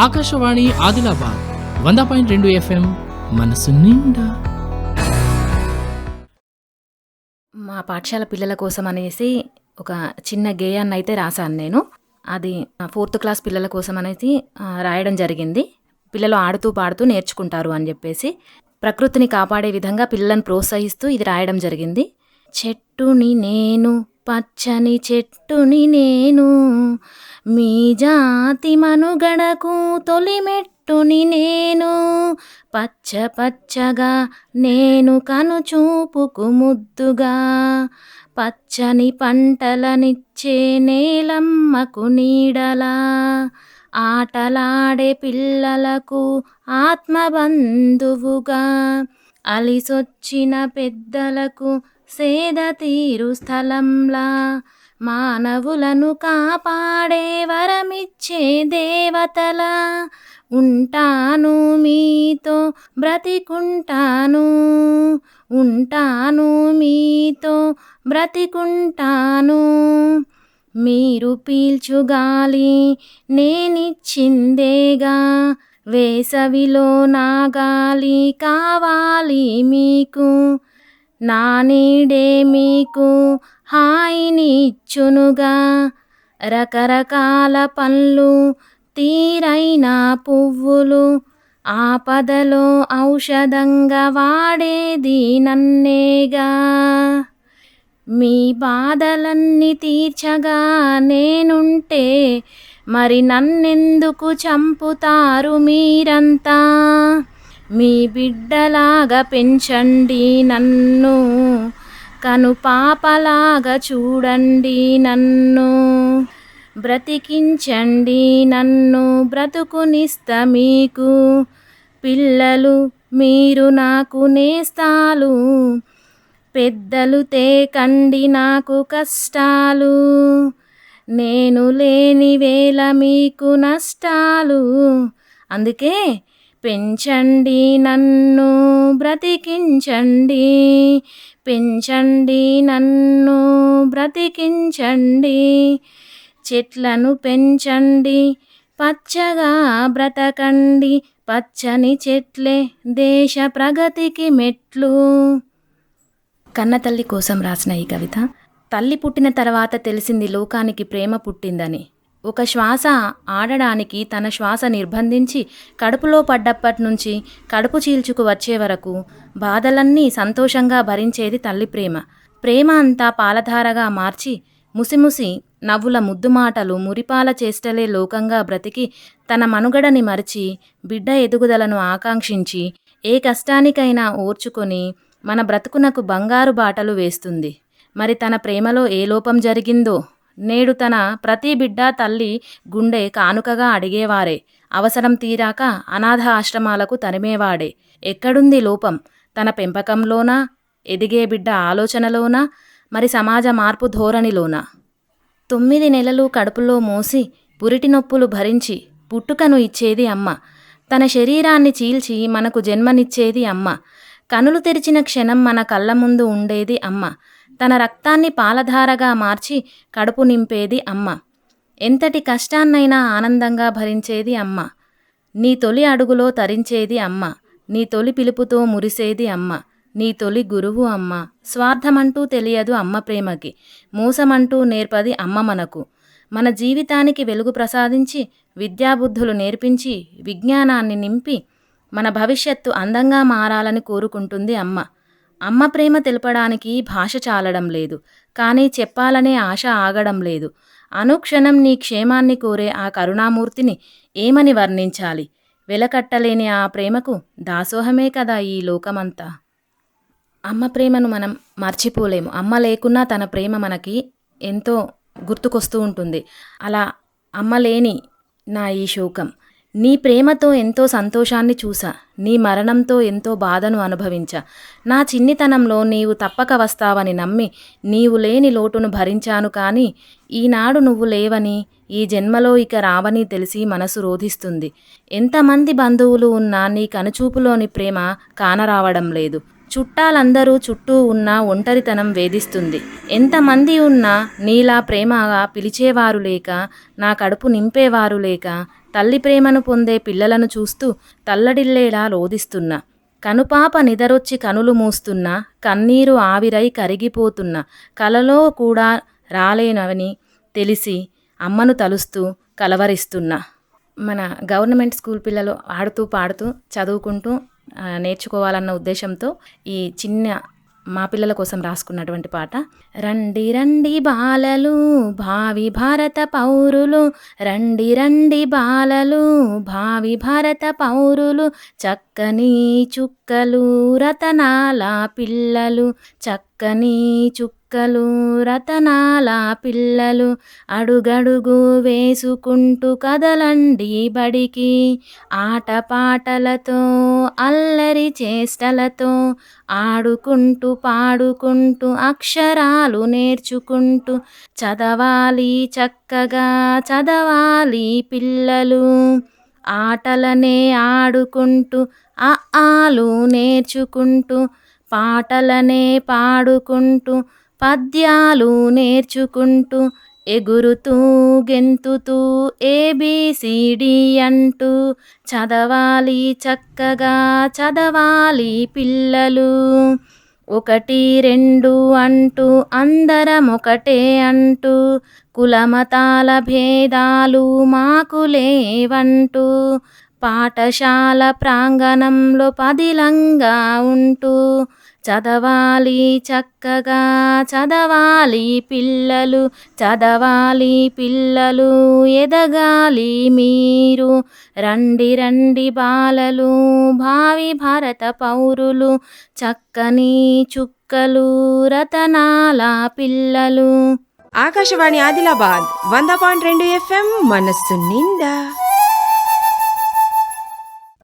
ఆకాశవాణి ఆదిలాబాద్ వంద పాయింట్ రెండు ఎఫ్ఎం మనసు నిండా. మా పాఠశాల పిల్లల కోసం అనేసి ఒక చిన్న గేయాన్ని అయితే రాశాను నేను. అది ఫోర్త్ క్లాస్ పిల్లల కోసం అనేది రాయడం జరిగింది. పిల్లలు ఆడుతూ పాడుతూ నేర్చుకుంటారు అని చెప్పేసి ప్రకృతిని కాపాడే విధంగా పిల్లలను ప్రోత్సహిస్తూ ఇది రాయడం జరిగింది. చెట్టుని నేను పచ్చని చెట్టుని నేను మీ జాతి మనుగడకు తొలిమెట్టుని నేను. పచ్చ పచ్చగా నేను కనుచూపుకు ముద్దుగా పచ్చని పంటలనిచ్చే నేలమ్మకు నీడలా. ఆటలాడే పిల్లలకు ఆత్మబంధువుగా అలిసొచ్చిన పెద్దలకు సేద తీరు స్థలంలా. మానవులను కాపాడే వరమిచ్చే దేవతలా. ఉంటాను మీతో బ్రతికుంటాను. ఉంటాను మీతో బ్రతికుంటాను. మీరు పీల్చుగాలి నేనిచ్చిందేగా. వేసవిలో నా గాలి కావాలి మీకు. నా నీడే మీకు హాయినిచ్చునుగా. రకరకాల పండ్లు తీరైన పువ్వులు ఆపదలో ఔషధంగా వాడేది నన్నేగా. మీ బాధలన్నీ తీర్చగా నేనుంటే మరి నన్నెందుకు చంపుతారు మీరంతా? మీ బిడ్డలాగా పెంచండి నన్ను. కను పాపలాగా చూడండి నన్ను. బ్రతికించండి నన్ను బ్రతుకునిస్తా మీకు. పిల్లలు మీరు నాకు నేస్తాలు. పెద్దలు తేకండి నాకు కష్టాలు. నేను లేని వేళ మీకు నష్టాలు. అందుకే పెంచండి నన్ను బ్రతికించండి. పెంచండి నన్ను బ్రతికించండి. చెట్లను పెంచండి పచ్చగా బ్రతకండి. పచ్చని చెట్లే దేశ ప్రగతికి మెట్లు. కన్నతల్లి కోసం రాసిన ఈ కవిత తల్లి పుట్టిన తర్వాత తెలిసింది లోకానికి ప్రేమ పుట్టిందని. ఒక శ్వాస ఆడడానికి తన శ్వాస నిర్బంధించి కడుపులో పడ్డప్పటి నుంచి కడుపు చీల్చుకు వచ్చే వరకు బాధలన్నీ సంతోషంగా భరించేది తల్లి ప్రేమ. ప్రేమ అంతా పాలధారగా మార్చి ముసిముసి నవ్వుల ముద్దు మాటలు మురిపాల చేష్టలే లోకంగా బ్రతికి తన మనుగడని మరిచి బిడ్డ ఎదుగుదలను ఆకాంక్షించి ఏ కష్టానికైనా ఓర్చుకొని మన బ్రతుకునకు బంగారు బాటలు వేస్తుంది. మరి తన ప్రేమలో ఏ లోపం జరిగిందో? నేడు తన ప్రతి బిడ్డ తల్లి గుండె కానుకగా అడిగేవారే. అవసరం తీరాక అనాథ ఆశ్రమాలకు తరిమేవాడే. ఎక్కడుంది లోపం? తన పెంపకంలోనా? ఎదిగే బిడ్డ ఆలోచనలోనా? మరి సమాజ మార్పు ధోరణిలోనా? తొమ్మిది నెలలు కడుపులో మోసి పురిటి నొప్పులు భరించి పుట్టుకను ఇచ్చేది అమ్మ. తన శరీరాన్ని చీల్చి మనకు జన్మనిచ్చేది అమ్మ. కనులు తెరిచిన క్షణం మన కళ్ళ ముందు ఉండేది అమ్మ. తన రక్తాన్ని పాలధారగా మార్చి కడుపు నింపేది అమ్మ. ఎంతటి కష్టాన్నైనా ఆనందంగా భరించేది అమ్మ. నీ తొలి అడుగులో తరించేది అమ్మ. నీ తొలి పిలుపుతో మురిసేది అమ్మ. నీ తొలి గురువు అమ్మ. స్వార్థమంటూ తెలియదు అమ్మ ప్రేమకి. మోసమంటూ నేర్పది అమ్మ మనకు. మన జీవితానికి వెలుగు ప్రసాదించి విద్యాబుద్ధులు నేర్పించి విజ్ఞానాన్ని నింపి మన భవిష్యత్తు అందంగా మారాలని కోరుకుంటుంది అమ్మ. అమ్మ ప్రేమ తెలపడానికి భాష చాలడం లేదు కానీ చెప్పాలనే ఆశ ఆగడం లేదు. అనుక్షణం నీ క్షేమాన్ని కోరే ఆ కరుణామూర్తిని ఏమని వర్ణించాలి? వెలకట్టలేని ఆ ప్రేమకు దాసోహమే కదా ఈ లోకమంతా. అమ్మ ప్రేమను మనం మర్చిపోలేము. అమ్మ లేకున్నా తన ప్రేమ మనకి ఎంతో గుర్తుకొస్తూ ఉంటుంది. అలా అమ్మ లేని నా ఈ శోకం. నీ ప్రేమతో ఎంతో సంతోషాన్ని చూసా నీ మరణంతో ఎంతో బాధను అనుభవించా. నా చిన్నితనంలో నీవు తప్పక వస్తావని నమ్మి నీవు లేని లోటును భరించాను కానీ ఈనాడు నువ్వు లేవని ఈ జన్మలో ఇక రావని తెలిసి మనసు రోధిస్తుంది. ఎంతమంది బంధువులు ఉన్నా నీ కనుచూపులోని ప్రేమ కానరావడం లేదు. చుట్టాలందరూ చుట్టూ ఉన్న ఒంటరితనం వేధిస్తుంది. ఎంతమంది ఉన్నా నీలా ప్రేమగా పిలిచేవారు లేక నా కడుపు నింపేవారు లేక తల్లి ప్రేమను పొందే పిల్లలను చూస్తూ తల్లడిల్లేలా రోధిస్తున్నా కనుపాప నిదరొచ్చి కనులు మూస్తున్నా కన్నీరు ఆవిరై కరిగిపోతున్నా కలలో కూడా రాలేనవని తెలిసి అమ్మను తలుస్తూ కలవరిస్తున్నా. మన గవర్నమెంట్ స్కూల్ పిల్లలు ఆడుతూ పాడుతూ చదువుకుంటూ నేర్చుకోవాలన్న ఉద్దేశంతో ఈ చిన్న మా పిల్లల కోసం రాసుకున్నటువంటి పాట. రండి రండి బాలలు భావి భారత పౌరులు. రండి రండి బాలలు భావి భారత పౌరులు. చక్కని చుక్కలు రతనాల పిల్లలు. చక్కని చుక్క చుక్కలు రతనాల పిల్లలు అడుగడుగు వేసుకుంటూ కదలండి బడికి. ఆటపాటలతో అల్లరి చేష్టలతో ఆడుకుంటూ పాడుకుంటూ అక్షరాలు నేర్చుకుంటూ చదవాలి చక్కగా చదవాలి పిల్లలు. ఆటలనే ఆడుకుంటూ ఆ ఆలు నేర్చుకుంటూ పాటలనే పాడుకుంటూ పద్యాలు నేర్చుకుంటూ ఎగురుతూ గెంతుతూ ఏబిసిడి అంటూ చదవాలి చక్కగా చదవాలి పిల్లలు. ఒకటి రెండు అంటూ అందరం ఒకటే అంటూ కులమతాల భేదాలు మాకు లేవంటూ పాఠశాల ప్రాంగణంలో పదిలంగా ఉంటూ చదవాలి చక్కగా చదవాలి పిల్లలు చదవాలి పిల్లలు ఎదగాలి మీరు. రండి రండి బాలలు భావి భారత పౌరులు చక్కని చుక్కలు రతనాల పిల్లలు. ఆకాశవాణి ఆదిలాబాద్ వంద పాయింట్ రెండు ఎఫ్ఎం మనస్సు నిండా.